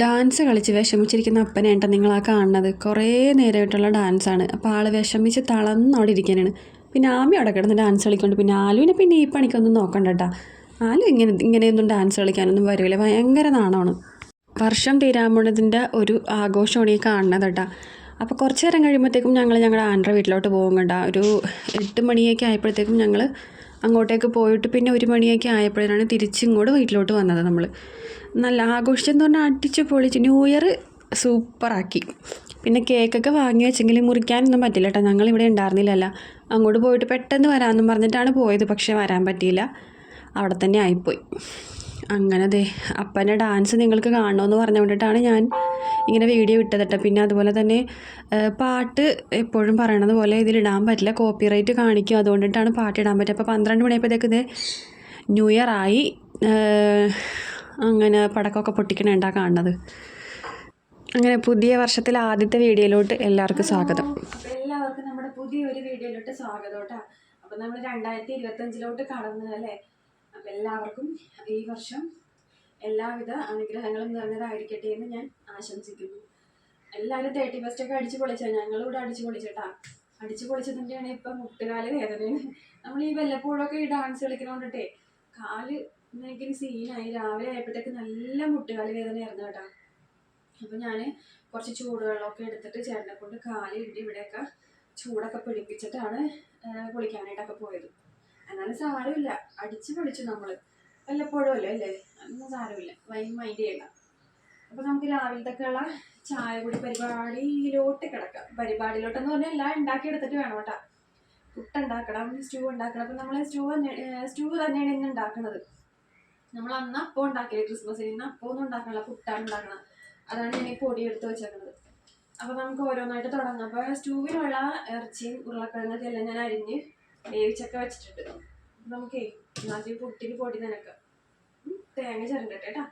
Dance കളിച്ച് വിഷമിച്ചിരിക്കുന്ന അപ്പനെ നിങ്ങൾ ആ കാണുന്നത്. കുറേ നേരമായിട്ടുള്ള ഡാൻസാണ് അപ്പോൾ ആൾ വിഷമിച്ച് തളർന്ന് അവിടെ ഇരിക്കാനാണ്. പിന്നെ ആമി അവിടെ കിടന്ന് ഡാൻസ് കളിക്കൊണ്ട് പിന്നെ ആലുവിനെ പിന്നെ ഈ പണിക്കൊന്നും നോക്കണ്ട കേട്ടോ ആലു ഇങ്ങനെ ഇങ്ങനെയൊന്നും ഡാൻസ് കളിക്കാനൊന്നും വരില്ല ഭയങ്കര നാണമാണ്. വർഷം തീരാമുള്ളതിന്റെ ഒരു ആഘോഷമാണ് ഈ കാണുന്നത് കേട്ടോ അപ്പോൾ കുറച്ച് നേരം കഴിയുമ്പോഴത്തേക്കും ഞങ്ങൾ ഞങ്ങളുടെ ആൻഡ്ര വീട്ടിലോട്ട് പോകും കേട്ടോ. ഒരു എട്ട് മണിയൊക്കെ ആയപ്പോഴത്തേക്കും ഞങ്ങൾ അങ്ങോട്ടേക്ക് പോയിട്ട് പിന്നെ ഒരു മണിയൊക്കെ ആയപ്പോഴാണ് തിരിച്ചിങ്ങോട്ട് വീട്ടിലോട്ട് വന്നത് നമ്മൾ നല്ല ആഘോഷിച്ചെന്ന് പറഞ്ഞാൽ അടിച്ച് പൊളിച്ച് ന്യൂ ഇയർ സൂപ്പറാക്കി. പിന്നെ കേക്കൊക്കെ വാങ്ങി വെച്ചെങ്കിൽ മുറിക്കാനൊന്നും പറ്റില്ല കേട്ടോ ഞങ്ങളിവിടെ ഉണ്ടായിരുന്നില്ലല്ല. അങ്ങോട്ട് പോയിട്ട് പെട്ടെന്ന് വരാമെന്നും പറഞ്ഞിട്ടാണ് പോയത്. പക്ഷേ വരാൻ പറ്റിയില്ല. അവിടെ തന്നെ ആയിപ്പോയി. അങ്ങനെ ദേ അപ്പന്റെ ഡാൻസ് നിങ്ങൾക്ക് കാണണമെന്ന് പറഞ്ഞുകൊണ്ടിട്ടാണ് ഞാൻ ഇങ്ങനെ വീഡിയോ ഇട്ടത് പിന്നെ അതുപോലെ തന്നെ പാട്ട് എപ്പോഴും പറയണത് പോലെ ഇതിലിടാൻ പറ്റില്ല. കോപ്പിറൈറ്റ് കാണിക്കും. അതുകൊണ്ടിട്ടാണ് പാട്ട് ഇടാൻ പറ്റുക. അപ്പോൾ പന്ത്രണ്ട് മണിയപ്പോഴത്തേക്ക് ഇത് ന്യൂ ഇയർ ആയി. അങ്ങനെ പടക്കമൊക്കെ പൊട്ടിക്കണേണ്ടാ കാണുന്നത്. അങ്ങനെ പുതിയ വർഷത്തിലെ ആദ്യത്തെ വീഡിയോയിലോട്ട് എല്ലാവർക്കും സ്വാഗതം. എല്ലാവർക്കും നമ്മുടെ പുതിയൊരു വീഡിയോയിലോട്ട് സ്വാഗതം കേട്ടോ. അപ്പം നമ്മൾ രണ്ടായിരത്തി ഇരുപത്തഞ്ചിലോട്ട് കടന്നു അല്ലേ? അപ്പം എല്ലാവർക്കും ഈ വർഷം എല്ലാവിധ അനുഗ്രഹങ്ങളും നിറഞ്ഞതായിരിക്കട്ടെ എന്ന് ഞാൻ ആശംസിക്കുന്നു. എല്ലാവരും തേർട്ടി ഫസ്റ്റ് ഒക്കെ അടിച്ചു പൊളിച്ചാൽ ഞങ്ങളിവിടെ അടിച്ചു പൊളിച്ചിട്ടാ. അടിച്ചു പൊളിച്ചതിന്റെയാണ് ഇപ്പം മുട്ടുകാൽ വേദനയാണ്. നമ്മൾ ഈ വല്ലപ്പോഴൊക്കെ ഈ ഡാൻസ് കളിക്കണോണ്ടിട്ടേ കാൽ ഭയങ്കര സീനായി രാവിലെ ആയപ്പോഴത്തേക്ക് നല്ല മുട്ടുകാൽ വേദനയായിരുന്നു കേട്ടോ. അപ്പോൾ ഞാൻ കുറച്ച് ചൂടുവെള്ളമൊക്കെ എടുത്തിട്ട് ചേട്ടനെ കൊണ്ട് കാൽ ഇട്ട് ഇവിടെയൊക്കെ ചൂടൊക്കെ പിടിപ്പിച്ചിട്ടാണ് കുളിക്കാനായിട്ടൊക്കെ പോയത്. എന്നാലും സാരമില്ല. അടിച്ചു പൊളിച്ചു നമ്മൾ വല്ലപ്പോഴും അല്ലേ? അല്ലേ? അതൊന്നും സാരമില്ല. വൈൻ മൈൻഡ് ചെയ്യണ്ട. അപ്പോൾ നമുക്ക് രാവിലത്തേക്കുള്ള ചായ കുടി പരിപാടിയിലോട്ട് കിടക്കാം. പരിപാടിയിലോട്ടെന്ന് പറഞ്ഞാൽ എല്ലാം ഉണ്ടാക്കിയെടുത്തിട്ട് വേണം കേട്ടോ. പുട്ടുണ്ടാക്കണം സ്റ്റൂ ഉണ്ടാക്കണം. അപ്പം നമ്മൾ സ്റ്റൂ തന്നെ സ്റ്റൂ തന്നെയാണ് ഇന്ന് ഉണ്ടാക്കുന്നത്. നമ്മൾ അന്ന് അപ്പോൾ ഉണ്ടാക്കിയത് ക്രിസ്മസിന്. ഇന്ന് അപ്പോൾ ഒന്നും ഉണ്ടാക്കണില്ല. പുട്ടാണ് ഉണ്ടാക്കണം അതാണ് ഞാൻ ഈ പൊടി എടുത്ത് വെച്ചേക്കുന്നത് അപ്പോൾ നമുക്ക് ഓരോന്നായിട്ട് തുടങ്ങാം. അപ്പോൾ സ്റ്റൂവിനുള്ള ഇറച്ചിയും ഉരുളക്കിഴങ്ങൊക്കെ എല്ലാം ഞാൻ അരിഞ്ഞ് വേവിച്ചൊക്കെ വെച്ചിട്ടുണ്ട്. നമുക്കേ ആദ്യം പുട്ടിന് പൊടി നനക്കാം. തേങ്ങ ചിരണ്ടട്ടെ കേട്ടാ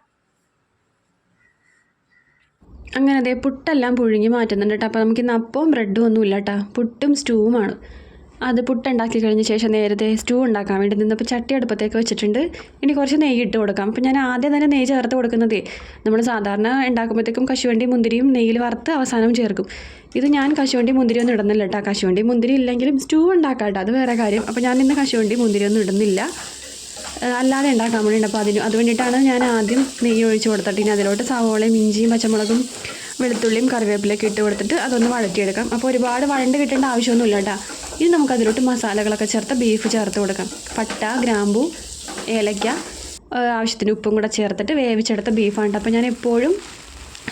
അങ്ങനെ അതെ പുട്ടെല്ലാം പുഴുങ്ങി മാറ്റുന്നുണ്ട് കേട്ടോ അപ്പോൾ നമുക്ക് ഇന്ന് അപ്പവും ബ്രെഡും ഒന്നും ഇല്ല കേട്ടോ പുട്ടും സ്റ്റൂവുമാണ്. അത് പുട്ടുണ്ടാക്കി കഴിഞ്ഞ ശേഷം നേരത്തെ സ്റ്റൂ ഉണ്ടാക്കാൻ വേണ്ടി നിന്നപ്പോൾ ചട്ടി അടുപ്പത്തേക്ക് വെച്ചിട്ടുണ്ട്. ഇനി കുറച്ച് നെയ്യ് ഇട്ട് കൊടുക്കാം. അപ്പോൾ ഞാൻ ആദ്യം തന്നെ നെയ്യ് ചേർത്ത് കൊടുക്കുന്നതേ. നമ്മൾ സാധാരണ ഉണ്ടാക്കുമ്പോഴത്തേക്കും കശുവണ്ടി മുന്തിരിയും നെയ്യിൽ വറുത്ത് അവസാനം ചേർക്കും. ഇത് ഞാൻ കശുവണ്ടി മുന്തിരി ഒന്നും ഇടുന്നില്ല കേട്ടോ. കശുവണ്ടി മുന്തിരി ഇല്ലെങ്കിലും സ്റ്റൂ ഉണ്ടാക്കാം കേട്ടോ അത് വേറെ കാര്യം. അപ്പോൾ ഞാൻ ഇന്ന് കശുവണ്ടി മുന്തിരി ഒന്നും ഇടുന്നില്ല അല്ലാതെ ഉണ്ടാക്കാൻ വേണ്ടിയിട്ട് അപ്പോൾ അതിന് അതുവേണ്ടിയിട്ടാണ് ഞാൻ ആദ്യം നെയ്യ് ഒഴിച്ച് കൊടുത്തിട്ട് ഇനി അതിലോട്ട് സവോളയും ഇഞ്ചിയും പച്ചമുളകും വെളുത്തുള്ളിയും കറിവേപ്പിലൊക്കെ ഇട്ട് കൊടുത്തിട്ട് അതൊന്ന് വഴറ്റിയെടുക്കാം. അപ്പോൾ ഒരുപാട് വഴണ്ട് കിട്ടേണ്ട ആവശ്യമൊന്നുമില്ല കേട്ടോ. ഇനി നമുക്ക് അതിലോട്ട് മസാലകളൊക്കെ ചേർത്ത് ബീഫ് ചേർത്ത് കൊടുക്കാം. പട്ട ഗ്രാമ്പു ഏലയ്ക്ക ആവശ്യത്തിന് ഉപ്പും കൂടെ ചേർത്തിട്ട് വേവിച്ചെടുത്ത ബീഫാണ് അപ്പോൾ ഞാൻ എപ്പോഴും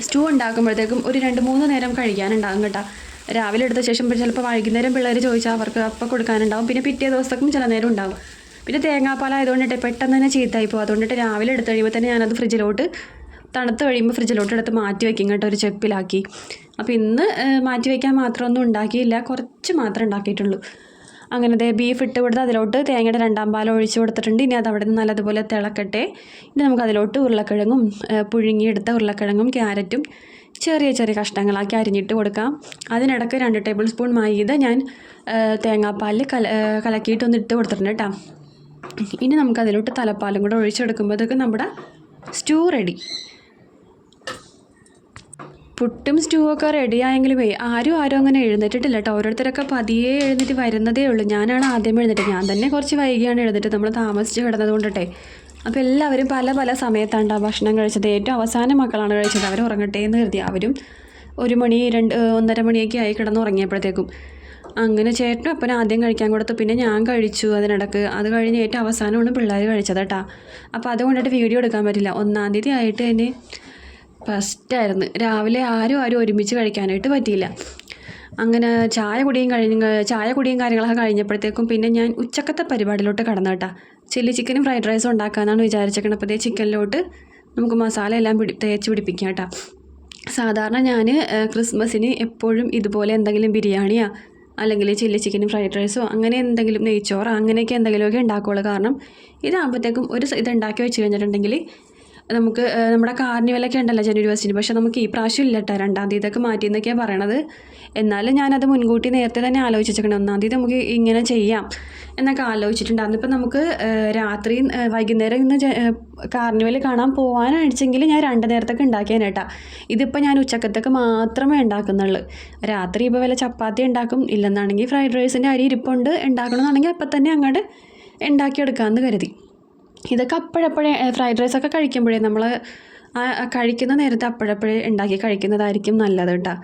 സ്റ്റൂ ഉണ്ടാക്കുമ്പോഴത്തേക്കും ഒരു രണ്ട് മൂന്ന് നേരം കഴിക്കാനുണ്ടാകും കേട്ടോ. രാവിലെ എടുത്ത ശേഷം ചിലപ്പോൾ വൈകുന്നേരം പിള്ളേർ ചോദിച്ചാൽ അവർക്ക് അപ്പം കൊടുക്കാനുണ്ടാവും. പിന്നെ പിറ്റേ ദിവസത്തേക്കും ചില നേരം ഉണ്ടാവും. പിന്നെ തേങ്ങാപ്പാലായതുകൊണ്ടിട്ട് പെട്ടെന്ന് തന്നെ ചീത്തായി പോകും. അതുകൊണ്ടിട്ട് രാവിലെ എടുത്ത് കഴിയുമ്പോൾ തന്നെ ഞാനത് ഫ്രിഡ്ജിലോട്ട് തണുത്ത് കഴിയുമ്പോൾ ഫ്രിഡ്ജിലോട്ട് എടുത്ത് മാറ്റി വയ്ക്കും കേട്ടോ ഒരു ചെപ്പിലാക്കി. അപ്പോൾ ഇന്ന് മാറ്റി വയ്ക്കാൻ മാത്രമൊന്നും ഉണ്ടാക്കിയില്ല കുറച്ച് മാത്രമേ ഉണ്ടാക്കിയിട്ടുള്ളൂ. അങ്ങനെ ദേ ബീഫ് ഇട്ട് കൊടുത്ത് അതിലോട്ട് തേങ്ങയുടെ രണ്ടാം പാലം ഒഴിച്ച് കൊടുത്തിട്ടുണ്ട്. ഇനി അത് അവിടെ നിന്ന് നല്ലതുപോലെ തിളക്കട്ടെ. ഇനി നമുക്ക് അതിലോട്ട് ഉരുളക്കിഴങ്ങും പുഴുങ്ങിയെടുത്ത ഉരുളക്കിഴങ്ങും ക്യാരറ്റും ചെറിയ ചെറിയ കഷ്ണങ്ങളാക്കി അരിഞ്ഞിട്ട് കൊടുക്കാം. അതിനിടയ്ക്ക് രണ്ട് ടേബിൾ സ്പൂൺ മൈദ ഞാൻ തേങ്ങാപ്പാലിൽ കല കലക്കിയിട്ടൊന്ന് ഇട്ട് കൊടുത്തിട്ടുണ്ട് കേട്ടോ. ഇനി നമുക്കതിലോട്ട് തലപ്പാലും കൂടെ ഒഴിച്ചെടുക്കുമ്പോഴത്തേക്ക് നമ്മുടെ സ്റ്റൂ റെഡി. പുട്ടും സ്റ്റൂ ഒക്കെ റെഡി ആയെങ്കിലും ആരും ആരും അങ്ങനെ എഴുന്നേറ്റിട്ടില്ല കേട്ടോ ഓരോരുത്തരൊക്കെ പതിയെ എഴുന്നേറ്റ് വരുന്നതേ ഉള്ളൂ. ഞാനാണ് ആദ്യം എഴുന്നേറ്റ് ഞാൻ തന്നെ കുറച്ച് വൈകിയാണ് എഴുന്നേറ്റ് നമ്മൾ താമസിച്ച് കിടന്നത് കൊണ്ടിട്ടേ. അപ്പോൾ എല്ലാവരും പല പല സമയത്താണ് ഭക്ഷണം കഴിച്ചത്. ഏറ്റവും അവസാന മക്കളാണ് കഴിച്ചത്. അവർ ഉറങ്ങട്ടെ എന്ന് കരുതി. അവരും ഒരു മണി രണ്ട് ഒന്നര മണിയൊക്കെ ആയി കിടന്ന് ഉറങ്ങിയപ്പോഴത്തേക്കും. അങ്ങനെ ചേട്ടനും അപ്പനും ആദ്യം കഴിക്കാൻ കൊടുത്തു. പിന്നെ ഞാൻ കഴിച്ചു അതിനിടക്ക്. അത് കഴിഞ്ഞ് ഏറ്റവും അവസാനമാണ് പിള്ളേർ കഴിച്ചത് കേട്ടോ അപ്പോൾ അതുകൊണ്ടിട്ട് വീഡിയോ എടുക്കാൻ പറ്റില്ല. ഒന്നാം തീയതി ആയിട്ട് തന്നെ ഫസ്റ്റായിരുന്നു രാവിലെ ആരും ആരും ഒരുമിച്ച് കഴിക്കാനായിട്ട് പറ്റിയില്ല. അങ്ങനെ ചായ കുടിയും കഴിഞ്ഞ് ചായ കുടിയും കാര്യങ്ങളൊക്കെ കഴിഞ്ഞപ്പോഴത്തേക്കും പിന്നെ ഞാൻ ഉച്ചക്കത്തെ പരിപാടിയിലോട്ട് കടന്നു കേട്ടാ. ചില്ലി ചിക്കനും ഫ്രൈഡ് റൈസും ഉണ്ടാക്കാമെന്നാണ് വിചാരിച്ചേക്കണത് അപ്പോൾ ഇതേ ചിക്കനിലോട്ട് നമുക്ക് മസാല എല്ലാം പിടി തേച്ച് പിടിപ്പിക്കാം കേട്ടോ. സാധാരണ ഞാൻ ക്രിസ്മസിന് എപ്പോഴും ഇതുപോലെ എന്തെങ്കിലും ബിരിയാണിയോ അല്ലെങ്കിൽ ചില്ലി ചിക്കനും ഫ്രൈഡ് റൈസോ അങ്ങനെ എന്തെങ്കിലും നെയ്ച്ചോറോ അങ്ങനെയൊക്കെ എന്തെങ്കിലുമൊക്കെ ഉണ്ടാക്കുകയുള്ളൂ കാരണം ഇതാകുമ്പോഴത്തേക്കും ഒരു ഇത് ഉണ്ടാക്കി വെച്ച് കഴിഞ്ഞിട്ടുണ്ടെങ്കിൽ നമുക്ക് നമ്മുടെ കാർണിവലൊക്കെ ഉണ്ടല്ലോ ജനുവരി ഫസ്റ്റിന് പക്ഷേ നമുക്ക് ഈ പ്രാവശ്യം ഇല്ല കേട്ടോ രണ്ടാം തീയതിയൊക്കെ മാറ്റി എന്നൊക്കെയാണ് പറയണത്. എന്നാലും ഞാനത് മുൻകൂട്ടി നേരത്തെ തന്നെ ആലോചിച്ച് വെച്ചേക്കണം ഒന്നാം തീയതി നമുക്ക് ഇങ്ങനെ ചെയ്യാം എന്നൊക്കെ ആലോചിച്ചിട്ടുണ്ടായിരുന്നു ഇപ്പം നമുക്ക് രാത്രി വൈകുന്നേരം ഇന്ന് കാർണിവൽ കാണാൻ പോകാനാണിച്ചെങ്കിൽ ഞാൻ രണ്ട് നേരത്തൊക്കെ ഉണ്ടാക്കിയേനേട്ടാ ഇതിപ്പോൾ ഞാൻ ഉച്ചക്കത്തൊക്കെ മാത്രമേ ഉണ്ടാക്കുന്നുള്ളൂ. രാത്രി ഇപ്പോൾ വല്ല ചപ്പാത്തി ഉണ്ടാക്കും. ഇല്ലെന്നാണെങ്കിൽ ഫ്രൈഡ് റൈസിന്റെ അരി ഇരിപ്പുണ്ട്. ഉണ്ടാക്കണമെന്നാണെങ്കിൽ അപ്പം തന്നെ അങ്ങോട്ട് ഉണ്ടാക്കിയെടുക്കാമെന്ന് കരുതി. ഇതൊക്കെ അപ്പോഴപ്പോഴേ ഫ്രൈഡ് റൈസ് ഒക്കെ കഴിക്കുമ്പോഴേ നമ്മൾ കഴിക്കുന്ന നേരത്തെ അപ്പോഴപ്പോഴേ ഉണ്ടാക്കി കഴിക്കുന്നതായിരിക്കും നല്ലത് കേട്ടോ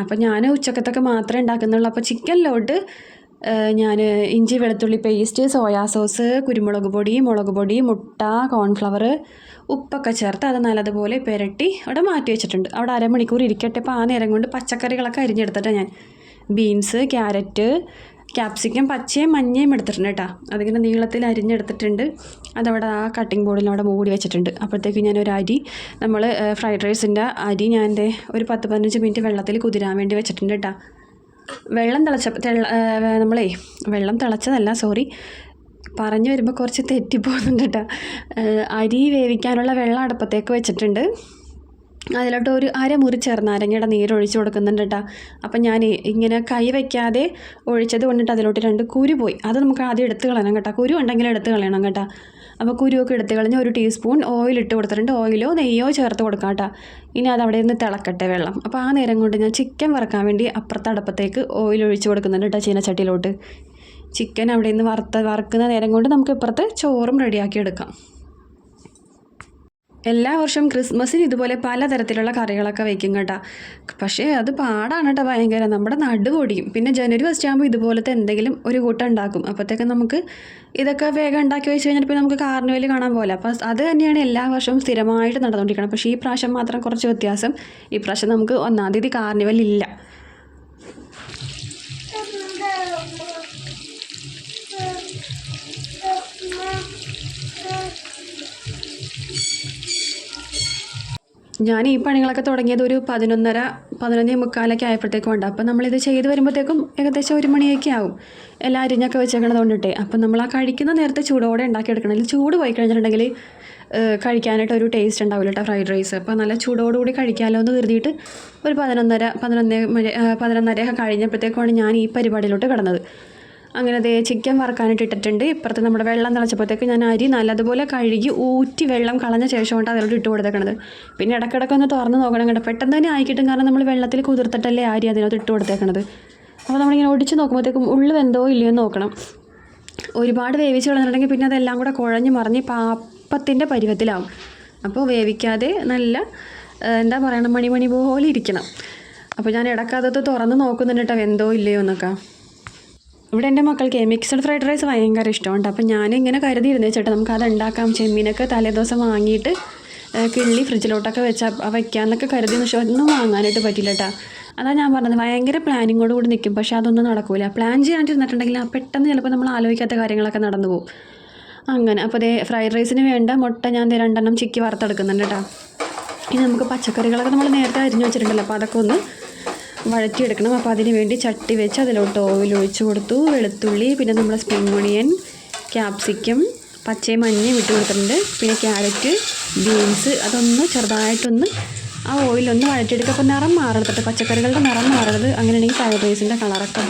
അപ്പോൾ ഞാൻ ഉച്ചക്കത്തൊക്കെ മാത്രമേ ഉണ്ടാക്കുന്നുള്ളൂ. അപ്പോൾ ചിക്കനിലോട്ട് ഞാൻ ഇഞ്ചി വെളുത്തുള്ളി പേസ്റ്റ് സോയാ സോസ് കുരുമുളക് പൊടി മുളക് പൊടി മുട്ട കോൺഫ്ലവർ ഉപ്പൊക്കെ ചേർത്ത് അത് നല്ലതുപോലെ പുരട്ടി അവിടെ മാറ്റി വെച്ചിട്ടുണ്ട്. അവിടെ അരമണിക്കൂർ ഇരിക്കട്ടെ. അപ്പോൾ ആ നേരം കൊണ്ട് പച്ചക്കറികളൊക്കെ അരിഞ്ഞെടുത്തിട്ടാണ് ഞാൻ. ബീൻസ് ക്യാരറ്റ് ക്യാപ്സിക്കം പച്ചയും മഞ്ഞയും എടുത്തിട്ടുണ്ട് കേട്ടോ. അതിങ്ങനെ നീളത്തിൽ അരിഞ്ഞെടുത്തിട്ടുണ്ട്. അതവിടെ ആ കട്ടിംഗ് ബോർഡിൽ അവിടെ മൂടി വെച്ചിട്ടുണ്ട്. അപ്പോഴത്തേക്ക് ഞാൻ ഒരു അരി നമ്മൾ ഫ്രൈഡ് റൈസിന്റെ അരി ഞാൻ എന്റെ ഒരു പത്ത് പതിനഞ്ച് മിനിറ്റ് വെള്ളത്തിൽ കുതിരാൻ വേണ്ടി വെച്ചിട്ടുണ്ട് കേട്ടോ. വെള്ളം തിളച്ച നമ്മളേ വെള്ളം തിളച്ചതല്ല സോറി പറഞ്ഞു വരുമ്പോൾ കുറച്ച് തെറ്റിപ്പോകുന്നുണ്ട് കേട്ടോ. അരി വേവിക്കാനുള്ള വെള്ളം അടുപ്പത്തേക്ക് വെച്ചിട്ടുണ്ട്. അതിലോട്ട് ഒരു അരമുറി ചെറുനാരങ്ങയുടെ നീര് ഒഴിച്ച് കൊടുക്കുന്നുണ്ട് കേട്ടോ അപ്പം ഞാൻ ഇങ്ങനെ കൈ വയ്ക്കാതെ ഒഴിച്ചത് കൊണ്ടിട്ട് അതിലോട്ട് രണ്ട് കുരു പോയി. അത് നമുക്ക് ആദ്യം എടുത്ത് കളയണം കേട്ടോ. കുരു ഉണ്ടെങ്കിൽ എടുത്ത് കളയണം കേട്ടോ. അപ്പോൾ കുരുവൊക്കെ എടുത്ത് കളഞ്ഞ് ഒരു ടീസ്പൂൺ ഓയിൽ ഇട്ട് കൊടുത്തിട്ടുണ്ട്. ഓയിലോ നെയ്യോ ചേർത്ത് കൊടുക്കാം കേട്ടോ. ഇനി അത് അവിടെ നിന്ന് തിളക്കട്ടെ വെള്ളം. അപ്പോൾ ആ നേരം കൊണ്ട് ഞാൻ ചിക്കൻ വറക്കാൻ വേണ്ടി അപ്പുറത്തെ അടുപ്പത്തേക്ക് ഓയിൽ ഒഴിച്ച് കൊടുക്കുന്നുണ്ട് കേട്ടോ ചീനച്ചട്ടിയിലോട്ട്. ചിക്കൻ അവിടെ നിന്ന് വറുത്ത വറുക്കുന്ന നേരം കൊണ്ട് നമുക്ക് ഇപ്പുറത്ത് ചോറും റെഡിയാക്കി എടുക്കാം. എല്ലാ വർഷവും ക്രിസ്മസിന് ഇതുപോലെ പലതരത്തിലുള്ള കറികളൊക്കെ വെക്കും കേട്ടോ. പക്ഷേ അത് പാടാണ് കേട്ടോ ഭയങ്കര. നമ്മുടെ നടുപൊടിയും പിന്നെ ജനുവരി ഫസ്റ്റ് ആകുമ്പോൾ ഇതുപോലത്തെ എന്തെങ്കിലും ഒരു കൂട്ടം ഉണ്ടാക്കും. അപ്പോഴത്തേക്ക് നമുക്ക് ഇതൊക്കെ വേഗം ഉണ്ടാക്കി വെച്ച് കഴിഞ്ഞാൽ പിന്നെ നമുക്ക് കാർണിവൽ കാണാൻ പോലെ. അപ്പോൾ അത് തന്നെയാണ് എല്ലാ വർഷവും സ്ഥിരമായിട്ട് നടന്നുകൊണ്ടിരിക്കുന്നത് പക്ഷേ ഈ പ്രാവശ്യം മാത്രം കുറച്ച് വ്യത്യാസം. ഈ പ്രാവശ്യം നമുക്ക് ഒന്നാം തീയതി കാർണിവൽ ഇല്ല ഞാൻ ഈ പണികളൊക്കെ തുടങ്ങിയത് ഒരു പതിനൊന്നര പതിനൊന്നേ മുക്കാലൊക്കെ ആയപ്പോഴത്തേക്കും ഉണ്ട്. അപ്പം നമ്മളിത് ചെയ്ത് വരുമ്പോഴത്തേക്കും ഏകദേശം ഒരു മണിയൊക്കെ ആവും. എല്ലാം അരിഞ്ഞൊക്കെ വെച്ചേക്കണത് കൊണ്ടിട്ടേ അപ്പം നമ്മൾ ആ കഴിക്കുന്ന നേരത്തെ ചൂടോടെ ഉണ്ടാക്കിയെടുക്കണം. അല്ലെങ്കിൽ ചൂട് പോയി കഴിഞ്ഞിട്ടുണ്ടെങ്കിൽ കഴിക്കാനായിട്ട് ഒരു ടേസ്റ്റ് ഉണ്ടാവില്ല കേട്ടോ ഫ്രൈഡ് റൈസ് അപ്പോൾ നല്ല ചൂടോടുകൂടി കഴിക്കാമല്ലോ എന്ന് കരുതിയിട്ട് ഒരു പതിനൊന്നര പതിനൊന്നേ പതിനൊന്നരയൊക്കെ കഴിഞ്ഞപ്പോഴത്തേക്കുമാണ് ഞാൻ ഈ പരിപാടിയിലോട്ട് കിടന്നത്. അങ്ങനെ അതേ ചിക്കൻ വറക്കാനായിട്ട് ഇട്ടിട്ടുണ്ട്. ഇപ്പുറത്ത് നമ്മുടെ വെള്ളം തിളച്ചപ്പോഴത്തേക്ക് ഞാൻ അരി നല്ലതുപോലെ കഴുകി ഊറ്റി വെള്ളം കളഞ്ഞ ശേഷം കൊണ്ട് അതിലോട്ട് ഇട്ട് കൊടുത്തേക്കണത്. പിന്നെ ഇടയ്ക്കിടയ്ക്ക് ഒന്ന് തുറന്ന് നോക്കണം കേട്ടോ. പെട്ടെന്ന് തന്നെ ആയിക്കിട്ടും കാരണം നമ്മൾ വെള്ളത്തിൽ കുതിർത്തിട്ടല്ലേ അരി അതിനകത്ത് ഇട്ട് കൊടുത്തേക്കണത്. അപ്പോൾ നമ്മളിങ്ങനെ ഒടിച്ച് നോക്കുമ്പോഴത്തേക്കും ഉള്ളു വെന്തോ ഇല്ലയോ എന്ന് നോക്കണം. ഒരുപാട് വേവിച്ച് കളഞ്ഞിട്ടുണ്ടെങ്കിൽ പിന്നെ അതെല്ലാം കൂടെ കുഴഞ്ഞ് മറിഞ്ഞ് പാപ്പത്തിന്റെ പരുവത്തിലാവും. അപ്പോൾ വേവിക്കാതെ നല്ല എന്താ പറയണം മണിമണി പോലെ ഇരിക്കണം. അപ്പോൾ ഞാൻ ഇടയ്ക്കകത്ത് തുറന്ന് നോക്കുന്നുണ്ട് കേട്ടോ വെന്തോ ഇല്ലയോ എന്നൊക്കെ. ഇവിടെ എന്റെ മക്കൾക്ക് മിക്സഡ് ഫ്രൈഡ് റൈസ് ഭയങ്കര ഇഷ്ടമുണ്ട്. അപ്പം ഞാൻ ഇങ്ങനെ കരുതിയിരുന്നു ചേട്ടാ നമുക്ക് അത് ഉണ്ടാക്കാം. ചെമ്മീനൊക്കെ തലേദിവസം വാങ്ങിയിട്ട് കിള്ളി ഫ്രിഡ്ജിലോട്ടൊക്കെ വെച്ചാൽ വയ്ക്കാമെന്നൊക്കെ കരുതി പക്ഷെ ഒന്നും വാങ്ങാനായിട്ട് പറ്റില്ല കേട്ടോ അതാണ് ഞാൻ പറഞ്ഞത് ഭയങ്കര പ്ലാനിങ്ങോട് കൂടി നിൽക്കും പക്ഷെ അതൊന്നും നടക്കില്ല പ്ലാൻ ചെയ്യാണ്ടിരുന്നിട്ടുണ്ടെങ്കിൽ ആ പെട്ടെന്ന് ചിലപ്പോൾ നമ്മൾ ആലോചിക്കാത്ത കാര്യങ്ങളൊക്കെ നടന്നു പോകും. അങ്ങനെ. അപ്പോൾ അതേ ഫ്രൈഡ് റൈസിന് വേണ്ട മുട്ട ഞാൻ രണ്ടെണ്ണം ചിക്കി വറുത്തെടുക്കുന്നുണ്ട് കേട്ടോ ഇനി നമുക്ക് പച്ചക്കറികളൊക്കെ നമ്മൾ നേരത്തെ അരിഞ്ഞു വെച്ചിട്ടുണ്ടല്ലോ അപ്പോൾ അതൊക്കെ ഒന്ന് വഴറ്റിയെടുക്കണം. അപ്പോൾ അതിന് വേണ്ടി ചട്ടി വെച്ച് അതിലോട്ട് ഓയിൽ ഒഴിച്ച് കൊടുത്തു. വെളുത്തുള്ളി പിന്നെ നമ്മൾ സ്പ്രിംഗ് ഒണിയൻ ക്യാപ്സിക്കം പച്ചയും മഞ്ഞയും ഇട്ട് കൊടുത്തിട്ടുണ്ട്. പിന്നെ ക്യാരറ്റ് ബീൻസ് അതൊന്ന് ചെറുതായിട്ടൊന്ന് ആ ഓയിലൊന്ന് വഴറ്റിയെടുക്കുക. അപ്പോൾ നിറം മാറരുത്. പച്ചക്കറികളുടെ നിറം മാറരുത്. അങ്ങനെയാണെങ്കിൽ ഫ്രൈഡ് റൈസിന്റെ കളറൊക്കെ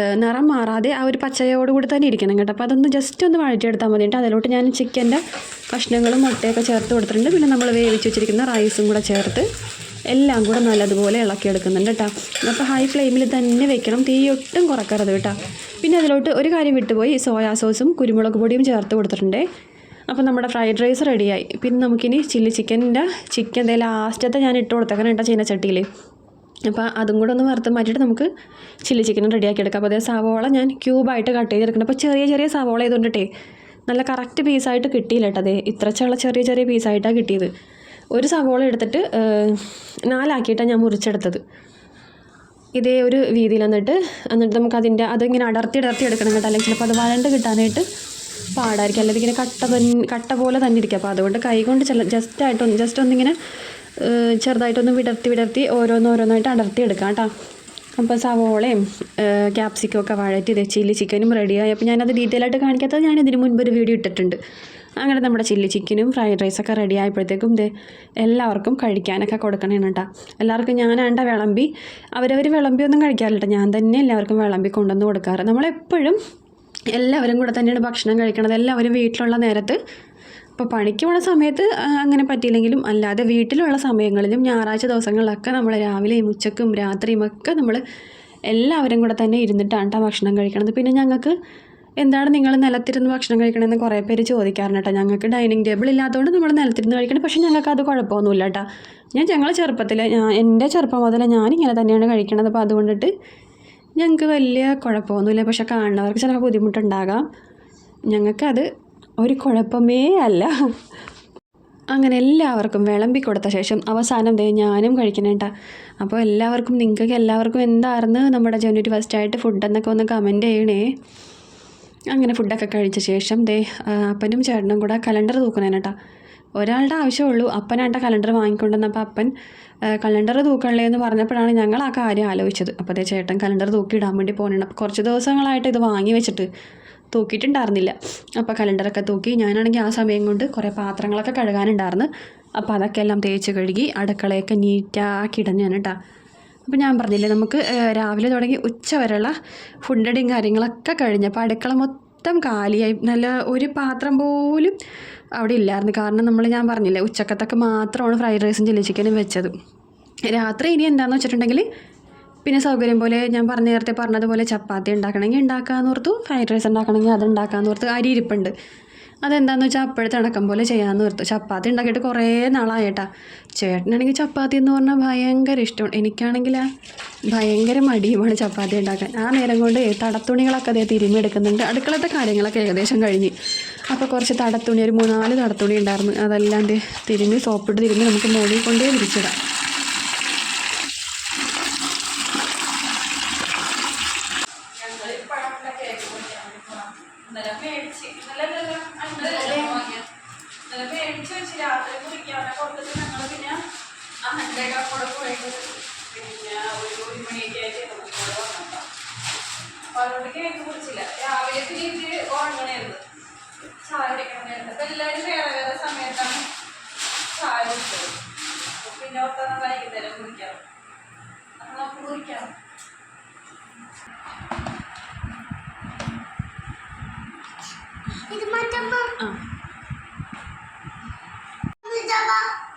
ഏഹ് നിറം മാറാതെ ആ ഒരു പച്ചയോടുകൂടി തന്നെ ഇരിക്കണം കേട്ടോ. അപ്പോൾ അതൊന്ന് ജസ്റ്റ് ഒന്ന് വഴറ്റിയെടുത്താൽ മതി കേട്ടോ. അതിലോട്ട് ഞാൻ ചിക്കന്റെ കഷ്ണങ്ങളും മുട്ടയൊക്കെ ചേർത്ത് കൊടുത്തിട്ടുണ്ട്. പിന്നെ നമ്മൾ വേവിച്ച് വെച്ചിരിക്കുന്ന റൈസും കൂടെ ചേർത്ത് എല്ലാം കൂടെ നല്ലതുപോലെ ഇളക്കിയെടുക്കുന്നുണ്ട് കേട്ടോ. അപ്പോൾ ഹൈ ഫ്ലെയിമിൽ തന്നെ വെക്കണം. തീ ഒട്ടും കുറക്കരുത് കേട്ടോ. പിന്നെ അതിലോട്ട് ഒരു കാര്യം വിട്ടുപോയി. സോയാ സോസും കുരുമുളക് പൊടിയും ചേർത്ത് കൊടുത്തിട്ടുണ്ട്. അപ്പോൾ നമ്മുടെ ഫ്രൈഡ് റൈസ് റെഡിയായി പിന്നെ നമുക്കിനി ചില്ലി ചിക്കന്റെ ചിക്കൻ ദേ ലാസ്റ്റത്തെ ഞാൻ ഇട്ട് കൊടുത്തേക്കണം കേട്ടോ ചീനച്ചട്ടിയിൽ അപ്പോൾ അതും കൂടെ ഒന്ന് വറുത്ത് മാറ്റിയിട്ട് നമുക്ക് ചില്ലി ചിക്കൻ റെഡിയാക്കി എടുക്കാം. അപ്പോൾ അതേ സവോള ഞാൻ ക്യൂബായിട്ട് കട്ട് ചെയ്തെടുക്കണം അപ്പോൾ ചെറിയ ചെറിയ സവോള ചെയ്തുകൊണ്ടിട്ടേ നല്ല കറക്റ്റ് പീസായിട്ട് കിട്ടിയില്ല കേട്ടോ അതേ ഇത്രച്ചുള്ള ചെറിയ ചെറിയ പീസായിട്ടാണ് കിട്ടിയത്. ഒരു സവോള എടുത്തിട്ട് നാലാക്കിയിട്ടാണ് ഞാൻ മുറിച്ചെടുത്തത്. ഇതേ ഒരു വീതിയിൽ എന്നിട്ട് എന്നിട്ട് നമുക്ക് അതിന്റെ അതിങ്ങനെ അടർത്തി അടർത്തി എടുക്കണം കേട്ടോ. അല്ലെങ്കിൽ ചിലപ്പോൾ അത് വഴണ്ട് കിട്ടാനായിട്ട് പാടായിരിക്കും. അല്ലെങ്കിൽ ഇങ്ങനെ കട്ട തന്നെ കട്ട പോലെ തന്നെ ഇരിക്കും. അപ്പോൾ അതുകൊണ്ട് കൈ കൊണ്ട് ചില ജസ്റ്റ് ആയിട്ടൊന്ന് ജസ്റ്റ് ഒന്നിങ്ങനെ ചെറുതായിട്ടൊന്ന് വിടർത്തി വിടർത്തി ഓരോന്നോരോന്നായിട്ട് അടർത്തി എടുക്കാം കേട്ടോ. അപ്പോൾ സവോളയും ക്യാപ്സിക്കും ഒക്കെ വഴറ്റി ഇത് ചില്ലി ചിക്കനും റെഡിയായി അപ്പോൾ ഞാനത് ഡീറ്റെയിൽ ആയിട്ട് കാണിക്കാത്തത് ഞാൻ ഇതിന് മുൻപ് ഒരു വീഡിയോ ഇട്ടിട്ടുണ്ട്. അങ്ങനെ നമ്മുടെ ചില്ലി ചിക്കനും ഫ്രൈഡ് റൈസൊക്കെ റെഡി ആയപ്പോഴത്തേക്കും ദേ എല്ലാവർക്കും കഴിക്കാനൊക്കെ കൊടുക്കണേ കേട്ടോ എല്ലാവർക്കും ഞാനാണ്ട വിളമ്പി അവരവർ വിളമ്പിയൊന്നും കഴിക്കാറില്ല കേട്ടോ ഞാൻ തന്നെ എല്ലാവർക്കും വിളമ്പി കൊണ്ടുവന്ന് കൊടുക്കാറ്. നമ്മളെപ്പോഴും എല്ലാവരും കൂടെ തന്നെയാണ് ഭക്ഷണം കഴിക്കണത്. എല്ലാവരും വീട്ടിലുള്ള നേരത്ത് ഇപ്പോൾ പണിക്ക് പോണ സമയത്ത് അങ്ങനെ പറ്റിയില്ലെങ്കിലും അല്ലാതെ വീട്ടിലുള്ള സമയങ്ങളിലും ഞായറാഴ്ച ദിവസങ്ങളിലൊക്കെ നമ്മൾ രാവിലെയും ഉച്ചക്കും രാത്രിയും ഒക്കെ നമ്മൾ എല്ലാവരും കൂടെ തന്നെ ഇരുന്നിട്ടാണ് കേട്ടോ ഭക്ഷണം കഴിക്കണത്. പിന്നെ ഞങ്ങൾക്ക് എന്താണ് നിങ്ങൾ നിലത്തിരുന്ന് ഭക്ഷണം കഴിക്കണമെന്ന് കുറേ പേര് ചോദിക്കാറുണ്ട് കേട്ടോ ഞങ്ങൾക്ക് ഡൈനിങ് ടേബിൾ ഇല്ലാത്തതുകൊണ്ട് നമ്മൾ നിലത്തിരുന്ന് കഴിക്കണം. പക്ഷേ ഞങ്ങൾക്ക് അത് കുഴപ്പമൊന്നുമില്ല കേട്ടോ ഞാൻ ഞങ്ങൾ ചെറുപ്പത്തിൽ ഞാൻ എന്റെ ചെറുപ്പം മുതൽ ഞാനിങ്ങനെ തന്നെയാണ് കഴിക്കണത്. അപ്പോൾ അതുകൊണ്ടിട്ട് ഞങ്ങൾക്ക് വലിയ കുഴപ്പമൊന്നുമില്ല. പക്ഷേ കാണുന്നവർക്ക് ചിലപ്പോൾ ബുദ്ധിമുട്ടുണ്ടാകാം. ഞങ്ങൾക്കത് ഒരു കുഴപ്പമേ അല്ല. അങ്ങനെ എല്ലാവർക്കും വിളമ്പി കൊടുത്ത ശേഷം അവസാനം ദേ ഞാനും കഴിക്കണേട്ടാ അപ്പോൾ എല്ലാവർക്കും നിങ്ങൾക്ക് എല്ലാവർക്കും എന്തായിരുന്നു നമ്മുടെ ജനുവരി ഫസ്റ്റ് ആയിട്ട് ഫുഡ് എന്നൊക്കെ ഒന്ന് കമന്റ് ചെയ്യണേ. അങ്ങനെ ഫുഡൊക്കെ കഴിച്ച ശേഷം ദേ അപ്പനും ചേട്ടനും കൂടെ കലണ്ടർ തൂക്കണേനട്ടാ ഒരാളുടെ ആവശ്യമുള്ളൂ അപ്പനാണ്ട കലണ്ടർ വാങ്ങിക്കൊണ്ടുവന്നപ്പോൾ അപ്പൻ കലണ്ടർ തൂക്കണല്ലേ എന്ന് പറഞ്ഞപ്പോഴാണ് ഞങ്ങൾ ആ കാര്യം ആലോചിച്ചത്. അപ്പോൾ അതേ ചേട്ടൻ കലണ്ടർ തൂക്കിയിടാൻ വേണ്ടി പോകുന്നുണ്ട് അപ്പോൾ കുറച്ച് ദിവസങ്ങളായിട്ട് ഇത് വാങ്ങി വെച്ചിട്ട് തൂക്കിയിട്ടുണ്ടായിരുന്നില്ല. അപ്പോൾ കലണ്ടറൊക്കെ തൂക്കി ഞാനാണെങ്കിൽ ആ സമയം കൊണ്ട് കുറേ പാത്രങ്ങളൊക്കെ കഴുകാനുണ്ടായിരുന്നു. അപ്പോൾ അതൊക്കെ എല്ലാം തേച്ച് കഴുകി അടുക്കളയൊക്കെ നീറ്റാക്കി ഇടഞ്ഞാണ് കേട്ടോ. അപ്പോൾ ഞാൻ പറഞ്ഞില്ലേ നമുക്ക് രാവിലെ തുടങ്ങി ഉച്ച വരെയുള്ള ഫുഡടിയും കാര്യങ്ങളൊക്കെ കഴിഞ്ഞപ്പോൾ അടുക്കള മൊത്തം കാലിയായി. നല്ല ഒരു പാത്രം പോലും അവിടെ ഇല്ലായിരുന്നു. കാരണം നമ്മൾ ഞാൻ പറഞ്ഞില്ലേ ഉച്ചക്കത്തൊക്കെ മാത്രമാണ് ഫ്രൈഡ് റൈസും ചില്ലി ചിക്കനും വെച്ചത്. രാത്രി ഇനി എന്താണെന്ന് വെച്ചിട്ടുണ്ടെങ്കിൽ പിന്നെ സൗകര്യം പോലെ ഞാൻ പറഞ്ഞ നേരത്തെ പറഞ്ഞതുപോലെ ചപ്പാത്തി ഉണ്ടാക്കണമെങ്കിൽ ഉണ്ടാക്കാമെന്ന് ഓർത്തു ഫ്രൈഡ് റൈസ് ഉണ്ടാക്കണമെങ്കിൽ അത് ഉണ്ടാക്കാമെന്ന് ഓർത്ത് അരി ഇരിപ്പുണ്ട്. അതെന്താണെന്ന് വെച്ചാൽ അപ്പോഴത്തെ ഇണക്കം പോലെ ചെയ്യാമെന്ന് ഓർത്തു. ചപ്പാത്തി ഉണ്ടാക്കിയിട്ട് കുറേ നാളായിട്ടാ. ചേട്ടനാണെങ്കിൽ ചപ്പാത്തി എന്ന് പറഞ്ഞാൽ ഭയങ്കര ഇഷ്ടമാണ്. എനിക്കാണെങ്കിൽ ഭയങ്കര മടിയുമാണ് ചപ്പാത്തി ഉണ്ടാക്കാൻ. ആ നേരം കൊണ്ട് തടത്തുണികളൊക്കെ അതേ തിരുമ്മി എടുക്കുന്നുണ്ട് അടുക്കളത്തെ കാര്യങ്ങളൊക്കെ ഏകദേശം കഴിഞ്ഞ്. അപ്പോൾ കുറച്ച് തടത്തുണി ഒരു മൂന്നാൽ തടത്തുണി ഉണ്ടായിരുന്നു. അതെല്ലാം തിരുമ്മി സോപ്പിട്ട് തിരുമ്മി നമുക്ക് മോളിൽ കൊണ്ടേ വിരിച്ചിടാം അതുകൊണ്ട് കേക്ക് കുറിച്ചില്ല രാവിലെ പിന്നെ ഇത് ഉറങ്ങണായിരുന്നു ചായ കുടിക്കണം നേരത്തെ അപ്പൊ എല്ലാവരും വേറെ വേറെ സമയത്താണ് ചായ കുടിച്ചത് അപ്പൊ പിന്നെ ഓർത്താണ് വൈകുന്നേരം കുടിക്കാം അപ്പൊ നമുക്ക് കുടിക്കാം ഇത് മറ്റമ്മ ആ ഇതവാ. ആ മുറിക്കും ഇവിടല്ലേ ആ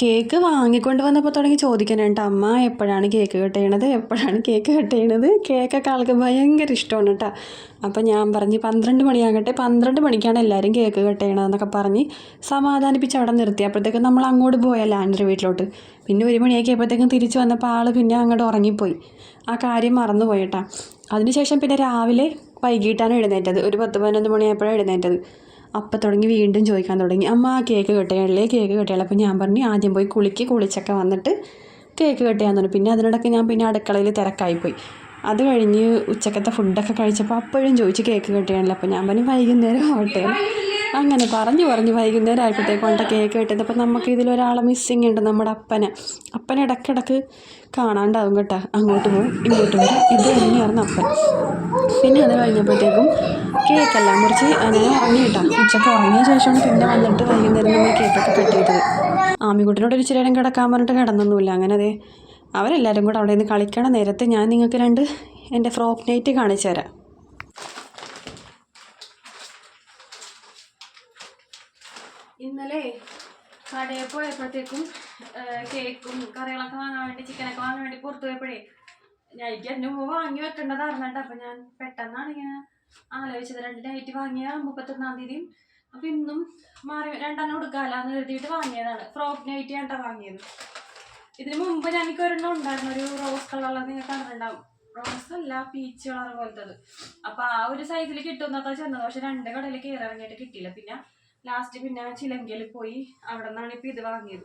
കേക്ക് വാങ്ങിക്കൊണ്ട് വന്നപ്പോൾ തുടങ്ങി ചോദിക്കാനുണ്ട് അമ്മ എപ്പോഴാണ് കേക്ക് കട്ട് ചെയ്യണത്? എപ്പോഴാണ് കേക്ക് കട്ട് ചെയ്യണത്? കേക്കൊക്കെ ആൾക്ക് ഭയങ്കര ഇഷ്ടമാണ് കേട്ടോ. അപ്പോൾ ഞാൻ പറഞ്ഞ് പന്ത്രണ്ട് മണിയാകട്ടെ പന്ത്രണ്ട് മണിക്കാണ് എല്ലാവരും കേക്ക് കട്ട് ചെയ്യണതെന്നൊക്കെ പറഞ്ഞ് സമാധാനിപ്പിച്ച് അവിടെ നിർത്തി. അപ്പോഴത്തേക്കും നമ്മൾ അങ്ങോട്ട് പോയ ആന്റെ വീട്ടിലോട്ട്. പിന്നെ ഒരു മണിയാക്കിയപ്പോഴത്തേക്കും തിരിച്ച് വന്നപ്പോൾ ആൾ പിന്നെ അങ്ങോട്ട് ഉറങ്ങിപ്പോയി. ആ കാര്യം മറന്നു കേട്ടോ. അതിനുശേഷം പിന്നെ രാവിലെ വൈകിട്ടാണ് എഴുന്നേറ്റത്. ഒരു പത്ത് പതിനൊന്ന് മണിയായപ്പോഴാണ് എഴുന്നേറ്റത്. അപ്പം തുടങ്ങി വീണ്ടും ചോദിക്കാൻ തുടങ്ങി. അമ്മ കേക്ക് കെട്ടിയാളേ കേക്ക് കെട്ടിയാളെ അപ്പം ഞാൻ പറഞ്ഞു ആദ്യം പോയി കുളിക്ക് കുളിച്ചൊക്കെ വന്നിട്ട് കേക്ക് കെട്ടിയാന്ന് പറഞ്ഞു. പിന്നെ അതിനിടയ്ക്ക് ഞാൻ പിന്നെ അടുക്കളയിൽ തിരക്കായിപ്പോയി. അത് കഴിഞ്ഞ് ഉച്ചക്കത്തെ ഫുഡൊക്കെ കഴിച്ചപ്പോൾ അപ്പോഴും ചോദിച്ചു കേക്ക് കെട്ടിയാണല്ലോ. അപ്പോൾ ഞാൻ പറഞ്ഞു വൈകുന്നേരം ആവട്ടെ. അങ്ങനെ പറഞ്ഞു പറഞ്ഞു വൈകുന്നേരം ആയപ്പോഴത്തേക്ക് കൊണ്ട കേക്ക് കെട്ടിയത്. അപ്പം നമുക്ക് ഇതിലൊരാളെ മിസ്സിങ് ഉണ്ട് നമ്മുടെ അപ്പനെ. അപ്പനെ ഇടയ്ക്കിടയ്ക്ക് കാണാണ്ടാവും കേട്ടോ. അങ്ങോട്ട് പോകും ഇങ്ങോട്ട് പോകും ഇത് തന്നെയായിരുന്നു അപ്പൻ. പിന്നെ അത് കഴിഞ്ഞപ്പോഴത്തേക്കും കേക്കെല്ലാം മുറിച്ച് ഞാൻ ഉറങ്ങി കിട്ടാം. ഉച്ചയ്ക്ക് ഉറങ്ങിയ ശേഷമാണ് പിന്നെ വന്നിട്ട് വൈകുന്നേരം നമ്മൾ കേക്കൊക്കെ കെട്ടിയിട്ടത്. ആമിക്കുട്ടിനോട് ഒരു ഇച്ചിരി നേരം കിടക്കാൻ പറഞ്ഞിട്ട് കിടന്നൊന്നുമില്ല. അങ്ങനെ അതെ അവരെല്ലാവരും കൂടെ അവിടെ നിന്ന് കളിക്കണ നേരത്തെ ഞാൻ നിങ്ങൾക്ക് രണ്ട് എന്റെ ഫ്രോക്ക് നൈറ്റ് കാണിച്ചു തരാം. ഇന്നലെ കടയിൽ പോയപ്പോഴത്തേക്കും കേക്കും കറികളൊക്കെ വാങ്ങാൻ വേണ്ടി ചിക്കനൊക്കെ വാങ്ങാൻ വേണ്ടി പുറത്തു പോയപ്പോഴേ ഞാൻ എനിക്ക് എന്റെ മുമ്പ് വാങ്ങി വെക്കേണ്ടതായിരുന്നുണ്ട് അപ്പം ഞാൻ പെട്ടെന്നാണ് ഇങ്ങനെ ആലോചിച്ചത്. രണ്ട് നൈറ്റ് വാങ്ങിയ മുപ്പത്തൊന്നാം തീയതിയും അപ്പം ഇന്നും മാറി രണ്ടെണ്ണം കൊടുക്കാമല്ലോ എന്ന് കരുതിയിട്ട് വാങ്ങിയതാണ്. ഫ്രോക്ക് നൈറ്റ് കണ്ട വാങ്ങിയത്. ഇതിന് മുമ്പ് ഞാൻ എനിക്ക് ഒരെണ്ണം ഉണ്ടായിരുന്നു. ഒരു റോസ് കളറിൽ നിങ്ങൾ കണ്ടിട്ടുണ്ടാവും റോസ് അല്ല പീച്ച് കളർ പോലത്തത്. അപ്പൊ ആ ഒരു സൈസിൽ കിട്ടുമെന്നൊക്കെ ചെന്നത്. പക്ഷെ രണ്ട് കടയിൽ കയറി ഇറങ്ങിയിട്ട് കിട്ടിയില്ല. പിന്നെ ലാസ്റ്റ് പിന്നെ ചിലങ്കയിൽ പോയി അവിടെ നിന്നാണ് ഇപ്പൊ ഇത് വാങ്ങിയത്.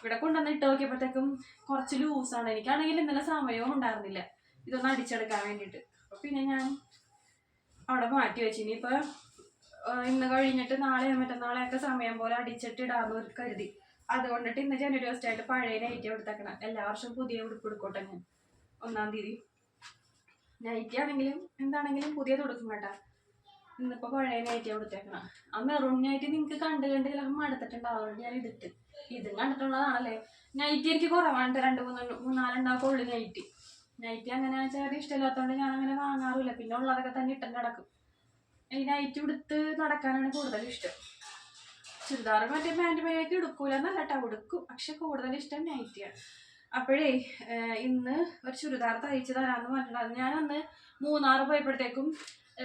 ഇവിടെ കൊണ്ടുവന്ന് ഇട്ട് നോക്കിയപ്പോഴത്തേക്കും കുറച്ച് ലൂസാണ് എനിക്കാണെങ്കിൽ ഇന്നലെ സമയവും ഉണ്ടായിരുന്നില്ല. ഇതൊന്ന് അടിച്ചെടുക്കാൻ വേണ്ടിയിട്ട്. അപ്പൊ പിന്നെ ഞാൻ അവിടെ മാറ്റി വെച്ചു. ഇനിയിപ്പോൾ ഇന്ന് കഴിഞ്ഞിട്ട് നാളെയോ മറ്റന്നാളെയൊക്കെ സമയം പോലെ അടിച്ചിട്ട് ഇടാന്ന് കരുതി. അതുകൊണ്ടിട്ട് ഇന്ന് ജനുവരി ആയിട്ട് പഴയ നൈറ്റി എടുത്തേക്കണം എല്ലാ വർഷവും പുതിയ ഉടുപ്പ് എടുക്കോട്ടെ ഞാൻ. ഒന്നാം തീയതി. നൈറ്റി ആണെങ്കിലും എന്താണെങ്കിലും പുതിയത് തുടക്കം കേട്ടാ. ഇന്നിപ്പോ പഴയ നൈറ്റി എടുത്തേക്കണം ആ മെറൂൺ നൈറ്റി നിങ്ങൾക്ക് കണ്ട് കണ്ട് ചിലപ്പോൾ മടുത്തിട്ടുണ്ടാവും. ഞാൻ ഇതിട്ട് ഇതും കണ്ടിട്ടുള്ളതാണല്ലേ. നൈറ്റി എനിക്ക് കുറവാണ് രണ്ട് മൂന്ന് മൂന്നാലുണ്ടാവും ഉള്ളു നൈറ്റി നൈറ്റി അങ്ങനെ വെച്ചാൽ ഇഷ്ടമില്ലാത്തതുകൊണ്ട് ഞാൻ അങ്ങനെ വാങ്ങാറില്ല പിന്നെ ഉള്ളതൊക്കെ തന്നെ ഇട്ടും നടക്കും. ഈ നൈറ്റ് ഉടുത്ത് നടക്കാനാണ് കൂടുതൽ ഇഷ്ടം. ചുരിദാർ മറ്റേ പാന്റ് മേലേക്ക് എടുക്കൂല എന്നല്ല കേട്ടോ ഉടുക്കും. പക്ഷെ കൂടുതൽ ഇഷ്ടം നൈറ്റിയാണ് അപ്പോഴേ ഇന്ന് ഒരു ചുരിദാർ തയ്ച്ച് തരാമെന്ന് പറഞ്ഞിട്ടുണ്ടായിരുന്നു ഞാനന്ന് മൂന്നാർ പോയപ്പോഴത്തേക്കും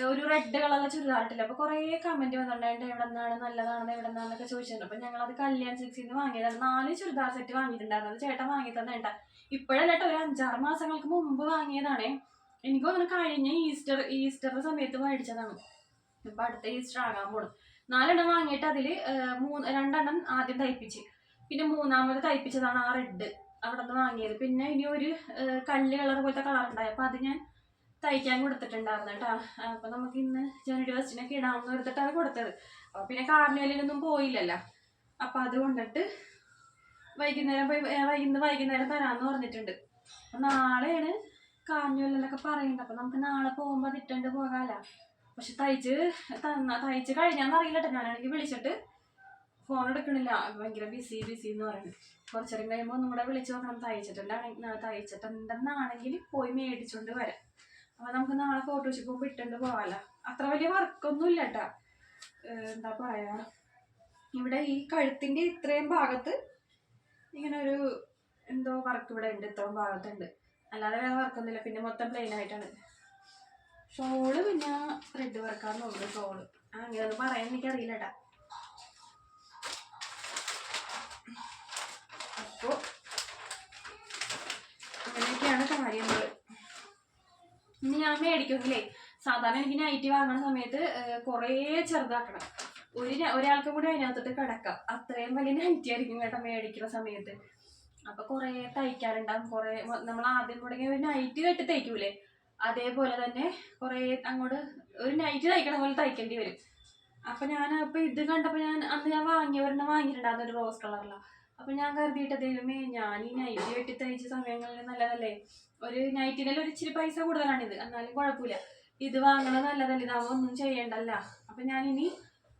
ഒരു റെഡ് കളറിലെ ചുരിദാർ ഇട്ടില്ല. അപ്പോൾ കുറേ കമന്റ് വന്നിട്ടുണ്ടായിട്ട് എവിടെ നിന്നാണ് നല്ലതാണെന്ന് എവിടെ നിന്നാണെന്നൊക്കെ ചോദിച്ചിട്ടുണ്ട്. അപ്പോൾ അത് കല്യാൺ സിക്സിൽ നിന്ന് വാങ്ങിയതാണ് നാല് ചുരിദാർ സെറ്റ് വാങ്ങിയിട്ടുണ്ടായിരുന്നു. അത് ചേട്ടൻ വാങ്ങി തന്നേണ്ട ഇപ്പോഴല്ല ഒരു അഞ്ചാറ് മാസങ്ങൾക്ക് മുമ്പ് വാങ്ങിയതാണേ. എനിക്ക് തോന്നുന്നു കഴിഞ്ഞ ഈസ്റ്റർ ഈസ്റ്ററിന്റെ സമയത്ത് മേടിച്ചതാണ്. ഇപ്പൊ അടുത്ത ഈസ്റ്റർ ആകാൻ പോണു. നാലെണ്ണം വാങ്ങിയിട്ട് അതിൽ മൂന്ന് രണ്ടെണ്ണം ആദ്യം തയ്പ്പിച്ച്. പിന്നെ മൂന്നാമത് തയ്പ്പിച്ചതാണ് ആ റെഡ് അവിടെ നിന്ന് വാങ്ങിയത്. പിന്നെ ഇനി ഒരു കല്ല് കളർ പോലത്തെ കളർ ഉണ്ടായി. അപ്പം അത് ഞാൻ തയ്ക്കാൻ കൊടുത്തിട്ടുണ്ടായിരുന്നു കേട്ടോ. അപ്പം നമുക്ക് ഇന്ന് ജനുവരി ഫസ്റ്റിനൊക്കെ ഇടാമെന്ന് എടുത്തിട്ടാണ് കൊടുത്തത്. അപ്പം പിന്നെ കാർണിവലിനൊന്നും പോയില്ലല്ലോ. അപ്പം അത് കൊണ്ടിട്ട് വൈകുന്നേരം പോയി വൈകുന്ന വൈകുന്നേരം തരാമെന്ന് പറഞ്ഞിട്ടുണ്ട്. അപ്പം നാളെയാണ് കാർണിവലെന്നൊക്കെ പറയുന്നത്. അപ്പം നമുക്ക് നാളെ പോകുമ്പോൾ അത് ഇട്ടുണ്ട് പോകാമല്ലോ പക്ഷെ തയ്ച്ച് തയ്ച്ച് കഴിഞ്ഞാന്ന് അറിയില്ല കേട്ടോ ഞാനാണെങ്കിൽ വിളിച്ചിട്ട്. ഫോൺ എടുക്കണില്ല. ഭയങ്കര ബിസി ബിസി എന്ന് പറയുന്നത് കുറച്ചേരം കഴിയുമ്പോൾ ഒന്നും കൂടെ വിളിച്ച് നോക്കണം. തയ്ച്ചിട്ടുണ്ടാണെങ്കിൽ തയ്ച്ചിട്ടുണ്ടെന്നാണെങ്കിൽ പോയി മേടിച്ചോണ്ട് വരാം. അപ്പോൾ നമുക്ക് നാളെ ഫോട്ടോഷൂട്ട് പോകുമ്പോൾ ഇട്ടുണ്ട് പോകാമല്ലോ അത്ര വലിയ വർക്കൊന്നും ഇല്ല കേട്ടാ എന്താ പറയാ? ഇവിടെ ഈ കഴുത്തിന്റെ ഇത്രയും ഭാഗത്ത് ഇങ്ങനെ ഒരു എന്തോ വർക്ക് ഇവിടെ ഉണ്ട്. ഇത്രയും ഭാഗത്തുണ്ട്. അല്ലാതെ വേറെ വർക്കൊന്നുമില്ല പിന്നെ മൊത്തം പ്ലെയിൻ ആയിട്ടാണ്. ഷോൾ പിന്നെ ത്രെഡ് വർക്കാന്ന് തോന്നുന്നു ഷോൾ. അങ്ങനെയൊന്നും പറയാൻ എനിക്കറിയില്ല കേട്ടാ അപ്പോ അങ്ങനെയൊക്കെയാണ് കാര്യങ്ങൾ ഇനി ഞാൻ മേടിക്കുമെങ്കിലേ സാധാരണ എനിക്ക് നൈറ്റി വാങ്ങുന്ന സമയത്ത് കുറേ ചെറുതാക്കണം. ഒരു ഒരാൾക്ക് ഒരാൾക്കും കൂടി അതിനകത്തോട്ട് കിടക്കാം. അത്രയും വലിയ നൈറ്റി ആയിരിക്കും കേട്ടോ മേടിക്കുന്ന സമയത്ത്. അപ്പൊ കുറേ തയ്ക്കാറുണ്ടാകും കുറേ നമ്മൾ ആദ്യം തുടങ്ങിയ ഒരു നൈറ്റ് കെട്ടി തയ്ക്കൂലേ? അതേപോലെ തന്നെ കുറേ അങ്ങോട്ട് ഒരു നൈറ്റ് തയ്ക്കണ പോലെ തയ്ക്കേണ്ടി വരും. അപ്പൊ ഞാൻ അപ്പൊ ഇത് കണ്ടപ്പോൾ ഞാൻ അന്ന് ഞാൻ വാങ്ങിയ ഒരെണ്ണം വാങ്ങിയിട്ടുണ്ടായിരുന്നു ഒരു റോസ് കളറില അപ്പൊ ഞാൻ കരുതിയിട്ട് ദൈവമേ ഞാൻ ഈ നൈറ്റ് വെട്ടി തയ്ച്ച സമയങ്ങളിൽ നല്ലതല്ലേ? ഒരു നൈറ്റിനെല്ലാം ഒരു ഇച്ചിരി പൈസ കൂടുതലാണിത് എന്നാലും കുഴപ്പമില്ല. ഇത് വാങ്ങണത് നല്ലതല്ല? ഇതാവുമ്പോ ഒന്നും ചെയ്യണ്ടല്ല. അപ്പൊ ഞാൻ ഇനി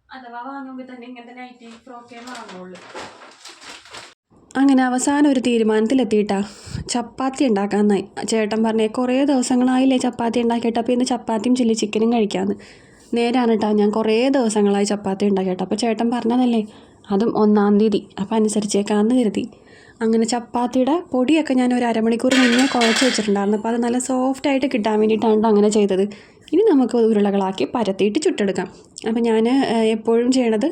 അഥവാ വാങ്ങുമ്പോൾ തന്നെ ഇങ്ങനത്തെ നൈറ്റി ഫ്രോക്കേ വാങ്ങുള്ളൂ. അങ്ങനെ അവസാനം ഒരു തീരുമാനത്തിലെത്തിയിട്ടാ. ചപ്പാത്തി ഉണ്ടാക്കാമെന്നായി ചേട്ടൻ പറഞ്ഞേ കുറേ ദിവസങ്ങളായില്ലേ ചപ്പാത്തി ഉണ്ടാക്കിയിട്ട് അപ്പോൾ ഇന്ന് ചപ്പാത്തിയും ചില്ലി ചിക്കനും കഴിക്കാമെന്ന് നേരാണ് കേട്ടോ ഞാൻ കുറേ ദിവസങ്ങളായി ചപ്പാത്തി ഉണ്ടാക്കിയിട്ട്. അപ്പോൾ ചേട്ടൻ പറഞ്ഞതല്ലേ അതും ഒന്നാം തീയതി അപ്പോൾ അനുസരിച്ചേക്കാമെന്ന് കരുതി. അങ്ങനെ ചപ്പാത്തിയുടെ പൊടിയൊക്കെ ഞാൻ ഒരു അരമണിക്കൂർ മുന്നേ കുഴച്ച് വെച്ചിട്ടുണ്ടായിരുന്നു. അപ്പോൾ അത് നല്ല സോഫ്റ്റ് ആയിട്ട് കിട്ടാൻ വേണ്ടിയിട്ടാണ് അങ്ങനെ ചെയ്തത്. ഇനി നമുക്ക് ഉരുളകളാക്കി പരത്തിയിട്ട് ചുട്ടെടുക്കാം. അപ്പോൾ ഞാൻ എപ്പോഴും ചെയ്യണത്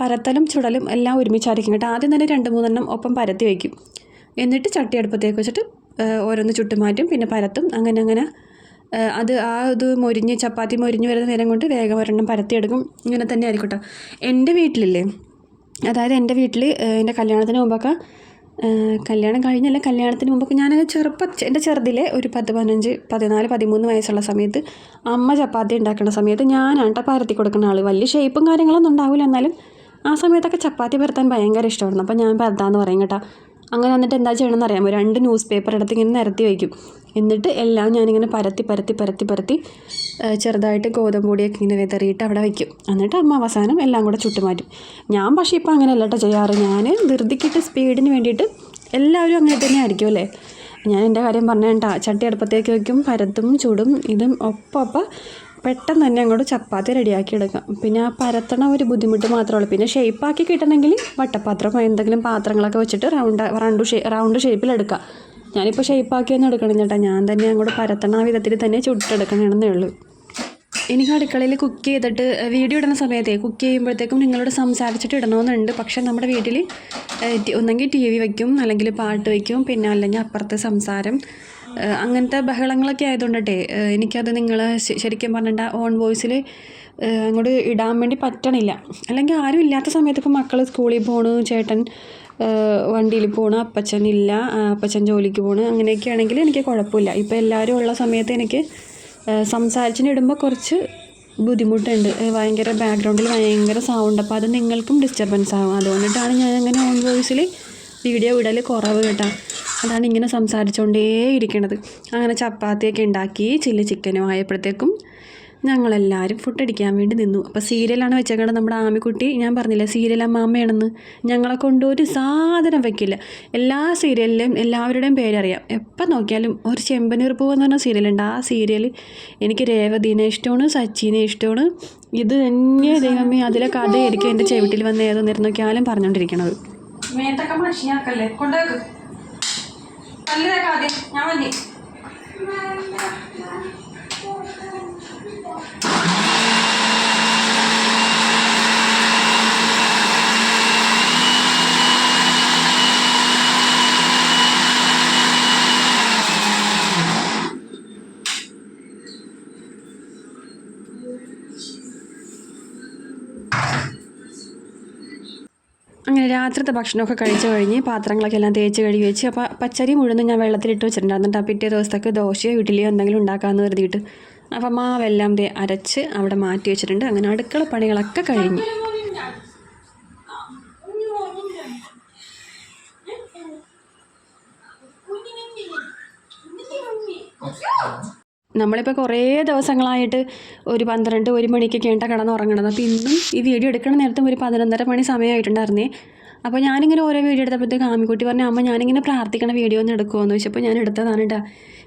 പരത്തലും ചുടലും എല്ലാം ഒരുമിച്ചായിരിക്കും കേട്ടോ. ആദ്യം തന്നെ രണ്ട് മൂന്നെണ്ണം ഒപ്പം പരത്തി വയ്ക്കും. എന്നിട്ട് ചട്ടി അടുപ്പത്തേക്ക് വെച്ചിട്ട് ഓരോന്ന് ചുട്ടുമാറ്റും പിന്നെ പരത്തും. അങ്ങനെ അങ്ങനെ. അത് ആ ഇത് മൊരിഞ്ഞ് ചപ്പാത്തി മൊരിഞ്ഞ് വരുന്ന നേരം കൊണ്ട് വേഗം ഒരെണ്ണം പരത്തിയെടുക്കും. ഇങ്ങനെ തന്നെ ആയിരിക്കും കേട്ടോ. എന്റെ വീട്ടിലില്ലേ അതായത് എന്റെ വീട്ടിൽ എന്റെ കല്യാണത്തിന് മുമ്പൊക്കെ കല്യാണം കഴിഞ്ഞല്ല കല്യാണത്തിന് മുമ്പൊക്കെ ഞാൻ ചെറുപ്പ എന്റെ ചെറുതിലെ ഒരു പത്ത് പതിനഞ്ച് പതിനാല് പതിമൂന്ന് വയസ്സുള്ള സമയത്ത് അമ്മ ചപ്പാത്തി ഉണ്ടാക്കുന്ന സമയത്ത് ഞാനാണ് കേട്ടോ പരത്തി കൊടുക്കുന്ന ആൾ വലിയ ഷേപ്പും കാര്യങ്ങളൊന്നും ഉണ്ടാവില്ല എന്നാലും ആ സമയത്തൊക്കെ ചപ്പാത്തി പരത്താൻ ഭയങ്കര ഇഷ്ടമായിരുന്നു. അപ്പോൾ ഞാൻ പരത്താന്ന് പറയും കേട്ടോ. അങ്ങനെ വന്നിട്ട് എന്താ ചെയ്യണമെന്ന് അറിയാമോ? രണ്ട് ന്യൂസ് പേപ്പർ എടുത്ത് ഇങ്ങനെ നിരത്തി വയ്ക്കും എന്നിട്ട് എല്ലാം ഞാനിങ്ങനെ പരത്തി പരത്തി പരത്തി പരത്തി ചെറുതായിട്ട് ഗോതമ്പ് പൊടിയൊക്കെ ഇങ്ങനെ വിതറിയിട്ട് അവിടെ വയ്ക്കും എന്നിട്ട് അമ്മ അവസാനം എല്ലാം കൂടെ ചുട്ടുമാറ്റും. ഞാൻ പക്ഷേ ഇപ്പോൾ അങ്ങനെ കേട്ടോ ചെയ്യാറ്. ഞാൻ ധൃതിക്കിട്ട് സ്പീഡിന് വേണ്ടിയിട്ട് എല്ലാവരും അങ്ങനെ തന്നെ ആയിരിക്കും അല്ലേ? ഞാൻ എന്റെ കാര്യം പറഞ്ഞേണ്ട ചട്ടി അടുപ്പത്തേക്ക് വയ്ക്കും പരത്തും ചുടും ഇതും ഒപ്പം ഒപ്പം പെട്ടെന്ന് തന്നെ അങ്ങോട്ട് ചപ്പാത്തി റെഡിയാക്കി എടുക്കാം. പിന്നെ ആ പരത്തണ ഒരു ബുദ്ധിമുട്ട് മാത്രമേ ഉള്ളൂ. പിന്നെ ഷേപ്പാക്കി കിട്ടണമെങ്കിൽ വട്ടപാത്രം എന്തെങ്കിലും പാത്രങ്ങളൊക്കെ വെച്ചിട്ട് റൗണ്ട് റൗണ്ട് ഷേ റൗണ്ട് ഷേപ്പിൽ എടുക്കുക ഞാനിപ്പോൾ ഷേപ്പാക്കിയൊന്നും എടുക്കണം ചേട്ടാ ഞാൻ തന്നെ അങ്ങോട്ട് പരത്തണ വിധത്തിൽ തന്നെ ചുട്ടെടുക്കണമെന്നേ ഉള്ളൂ. എനിക്ക് അടുക്കളയിൽ കുക്ക് ചെയ്തിട്ട് വീഡിയോ ഇടുന്ന സമയത്തെ കുക്ക് ചെയ്യുമ്പോഴത്തേക്കും നിങ്ങളോട് സംസാരിച്ചിട്ട് ഇടണമെന്നുണ്ട്. പക്ഷേ നമ്മുടെ വീട്ടിൽ ഒന്നെങ്കിൽ ടി വി വയ്ക്കും അല്ലെങ്കിൽ പാട്ട് വയ്ക്കും പിന്നെ അല്ലെങ്കിൽ അപ്പുറത്തെ സംസാരം അങ്ങനത്തെ ബഹളങ്ങളൊക്കെ ആയതുകൊണ്ടട്ടെ എനിക്കത് നിങ്ങൾ ശരിക്കും പറഞ്ഞിട്ട് ഓൺ വോയിസിൽ അങ്ങോട്ട് ഇടാൻ വേണ്ടി പറ്റണില്ല. അല്ലെങ്കിൽ ആരും ഇല്ലാത്ത സമയത്ത് ഇപ്പോൾ മക്കൾ സ്കൂളിൽ പോണു ചേട്ടൻ വണ്ടിയിൽ പോണു അപ്പച്ചൻ ഇല്ല അപ്പച്ചൻ ജോലിക്ക് പോണു അങ്ങനെയൊക്കെ ആണെങ്കിൽ എനിക്ക് കുഴപ്പമില്ല. ഇപ്പോൾ എല്ലാവരും ഉള്ള സമയത്ത് എനിക്ക് സംസാരിച്ചിടുമ്പോൾ കുറച്ച് ബുദ്ധിമുട്ടുണ്ട്. ഭയങ്കര ബാക്ക്ഗ്രൗണ്ടിൽ ഭയങ്കര സൗണ്ട് അപ്പോൾ അത് നിങ്ങൾക്കും ഡിസ്റ്റർബൻസ് ആകും അതുകൊണ്ടിട്ടാണ് ഞാൻ അങ്ങനെ ഓൺ വോയിസിൽ വീഡിയോ വിടൽ കുറവ് കേട്ടോ. അതാണ് ഇങ്ങനെ സംസാരിച്ചുകൊണ്ടേ ഇരിക്കണത് അങ്ങനെ ചപ്പാത്തിയൊക്കെ ഉണ്ടാക്കി ചില്ലി ചിക്കനും ആയപ്പോഴത്തേക്കും ഞങ്ങളെല്ലാവരും ഫുഡ് അടിക്കാൻ വേണ്ടി നിന്നു. അപ്പോൾ സീരിയലാണ് വെച്ചേക്കുന്നത് നമ്മുടെ ആമിക്കുട്ടി. ഞാൻ പറഞ്ഞില്ല സീരിയൽ അമ്മാമ്മയാണെന്ന്. ഞങ്ങളെ കൊണ്ട് ഒരു സാധനം വെക്കില്ല. എല്ലാ സീരിയലിലും എല്ലാവരുടെയും പേരറിയാം. എപ്പോൾ നോക്കിയാലും ഒരു ചെമ്പനീർ പൂവ് എന്ന് പറഞ്ഞ സീരിയലുണ്ട് ആ സീരിയൽ എനിക്ക് രേവതീനെ ഇഷ്ടമാണ് സച്ചിനെ ഇഷ്ടമാണ്. ഇത് തന്നെ ദൈവമേ അതിലെ കഥയായിരിക്കും എന്റെ ചെവിട്ടിൽ വന്ന് ഏതോ നിരന്നൊക്കെയാലും പറഞ്ഞുകൊണ്ടിരിക്കണത് മേത്തൊക്കെ മഷിയാക്കല്ലേ കൊണ്ടുവെക്ക് കല്ലിതൊക്കെ ആദ്യം. ഞാൻ മതി അങ്ങനെ രാത്രിത്തെ ഭക്ഷണമൊക്കെ കഴിച്ച് കഴിഞ്ഞ് പാത്രങ്ങളൊക്കെ എല്ലാം തേച്ച് കഴുകി വെച്ച് അപ്പോൾ പച്ചരി മുഴുവൻ ഞാൻ വെള്ളത്തിലിട്ട് വെച്ചിട്ടുണ്ടായിരുന്നു എന്നിട്ട് പിറ്റേ ദിവസത്തേക്ക് ദോശയോ ഇഡ്ഡലിയോ എന്തെങ്കിലും ഉണ്ടാക്കാമെന്ന് കരുതിയിട്ട് അപ്പം മാവെല്ലാം ദേ അരച്ച് അവിടെ മാറ്റി വെച്ചിട്ടുണ്ട്. അങ്ങനെ അടുക്കള പണികളൊക്കെ കഴിഞ്ഞു. നമ്മളിപ്പോൾ കുറേ ദിവസങ്ങളായിട്ട് ഒരു പന്ത്രണ്ട് ഒരു മണിക്കൊക്കെ കിടന്ന് കിടന്നുറങ്ങണത് അപ്പോൾ ഇന്നും ഈ വീഡിയോ എടുക്കണ നേരത്തും ഒരു പതിനൊന്നര മണി സമയമായിട്ടുണ്ടായിരുന്നേ. അപ്പോൾ ഞാനിങ്ങനെ ഓരോ വീഡിയോ എടുത്തപ്പോഴത്തേക്ക് ആമിക്കുട്ടി പറഞ്ഞു അമ്മ ഞാനിങ്ങനെ പ്രാർത്ഥിക്കണ വീഡിയോ ഒന്ന് എടുക്കുമോ എന്ന് ചോദിച്ചപ്പോൾ ഞാൻ എടുത്തതാണ് കേട്ടോ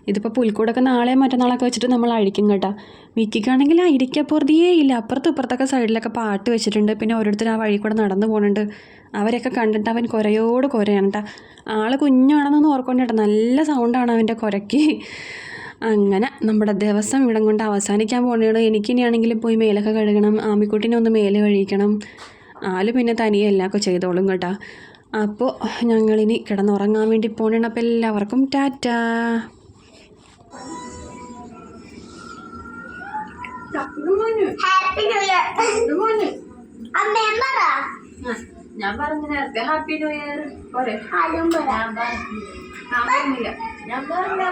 ഇതിപ്പോൾ പുൽക്കൂടൊക്കെ നാളെ മറ്റന്നാളൊക്കെ വെച്ചിട്ട് നമ്മൾ അഴിക്കും കേട്ടോ. വിക്കിക്കാണെങ്കിൽ അരിക്കപ്പുറതിയേ ഇല്ല. അപ്പുറത്തും ഇപ്പുറത്തൊക്കെ സൈഡിലൊക്കെ പാട്ട് വെച്ചിട്ടുണ്ട്. പിന്നെ ഓരോരുത്തർ ആ വഴി കൂടെ നടന്നു പോകുന്നുണ്ട് അവരൊക്കെ കണ്ടിട്ട് അവൻ കുരയോട് കുരയാണ് കേട്ടോ ആൾ കുഞ്ഞാണെന്നൊന്നും ഓർക്കൊണ്ടിട്ടോ നല്ല സൗണ്ടാണ് അവന്റെ കുരയ്ക്ക്. അങ്ങനെ നമ്മുടെ ദിവസം ഇവിടം കൊണ്ട് അവസാനിക്കാൻ പോകണതാണ് എനിക്കിനിയാണെങ്കിൽ പോയി മേലൊക്കെ കഴുകണം ആമിക്കുട്ടിനെ ഒന്ന് മേൽ കഴിക്കണം ആൽ പിന്നെ തനിയെ എല്ലാമൊക്കെ ചെയ്തോളും കേട്ടോ. അപ്പോൾ ഞങ്ങളിനി കിടന്നുറങ്ങാൻ വേണ്ടി പോകണേണ് അപ്പോൾ എല്ലാവർക്കും ടാറ്റാ. Happy new year. അമ്മ പറ. ഞാൻ പറഞ്ഞു നേരത്തെ ഹാപ്പി ന്യൂ ഇയർ പോരെ. ആരും പറ. ഞാൻ പറഞ്ഞില്ല. ഞാൻ പറഞ്ഞ